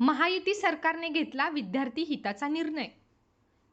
महायुती सरकारने घेतला विद्यार्थी हिताचा निर्णय.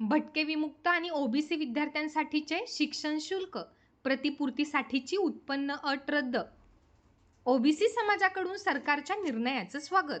भटके विमुक्त आणि ओबीसी विद्यार्थ्यांसाठीचे शिक्षण शुल्क प्रतिपूर्तीसाठीची उत्पन्न अट रद्द. ओबीसी समाजाकडून सरकारच्या निर्णयाचं स्वागत.